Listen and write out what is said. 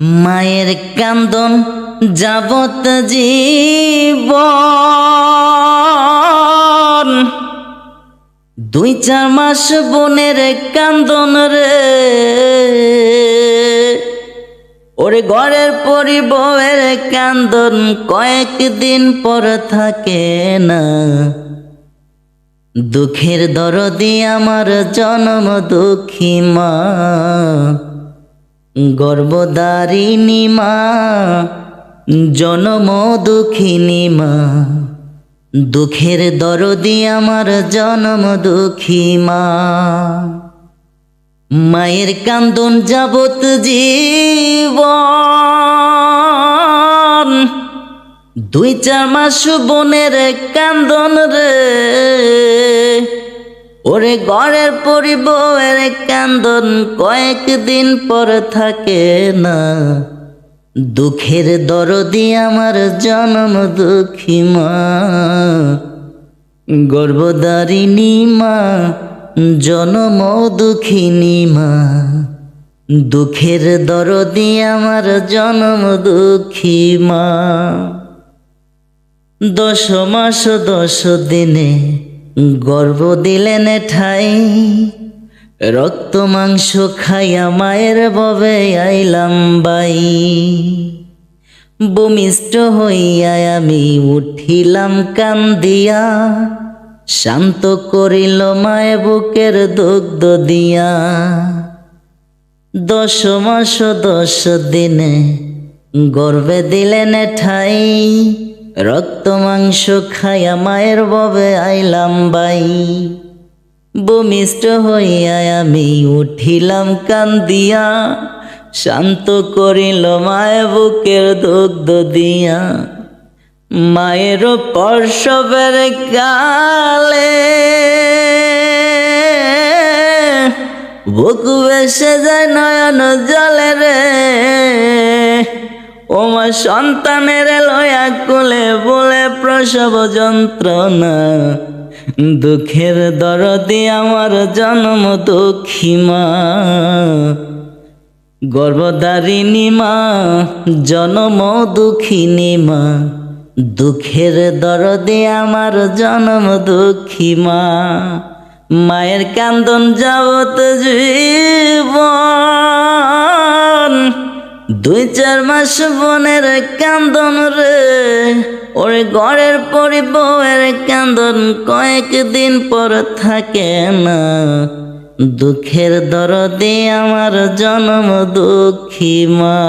মায়ের কান্দন যাবত জীব দুই চার মাস বোনের কান্দন রে। ওরে ঘরের পরিবয়ের কান্দন কয়েকদিন পর থাকে না। দুঃখের দরদি আমার জন্ম দুঃখী মা। গর্বদারিণী মা, জনম দুঃখিনী মা, দুঃখের দরদি আমার জনম দুঃখী মা। মায়ের কান্দন যাবত জীবন, দুই চার মাস বোনের কান্দন রে। ওরে ঘরের পরিবয়ের কান্দন কয়েকদিন পর থাকে না। দুঃখের দরদি আমার জনম দুঃখী মা। গর্ভদারিণী মা, জনম দুঃখিনী মা। দুঃখের দরদি আমার জনম দুঃখী মা। দশ মাস দশ দিনে গর্ভ দিলেন ঠাই, রক্ত মাংস খাইয়া মায়ের ববে আইলাম বাই। ভূমিষ্ঠ হইয়া আমি উঠিলাম কান্দিয়া, শান্ত করিল মায়ে বুকের দুগ্ধ দিয়া। দশ মাস দশ দিনে গর্বে দিলেন ঠাই রক্ত মাংস খাইয়া মায়ের ববে আইলাম বাই। ভূমিষ্ঠ হইয়া আমি উঠিলাম কান্দিয়া, শান্ত করিল মায়ে বুকের দুগ্ধ দিয়া। মায়ের পর্শবের কালে বুক বেসে যায় নয়ন জলে রে। ওমা সন্তানের লয়া কোলে বলে প্রসব যন্ত্রণা। দুঃখের দরদি আমার জন্ম দুঃখী মা। গর্ভদারিণী মা, জনম দুঃখিনী মা। দুঃখের দরদে আমার জনম দুঃখী মা। মায়ের কান্দন যাবত জীবন। দুই চার মাস বোনের কান্দন রে। ওর ঘরের পরিবয়ের কান্দন কয়েক দিন পর থাকে না। দুঃখের দরদে আমার জন্ম দুঃখী মা।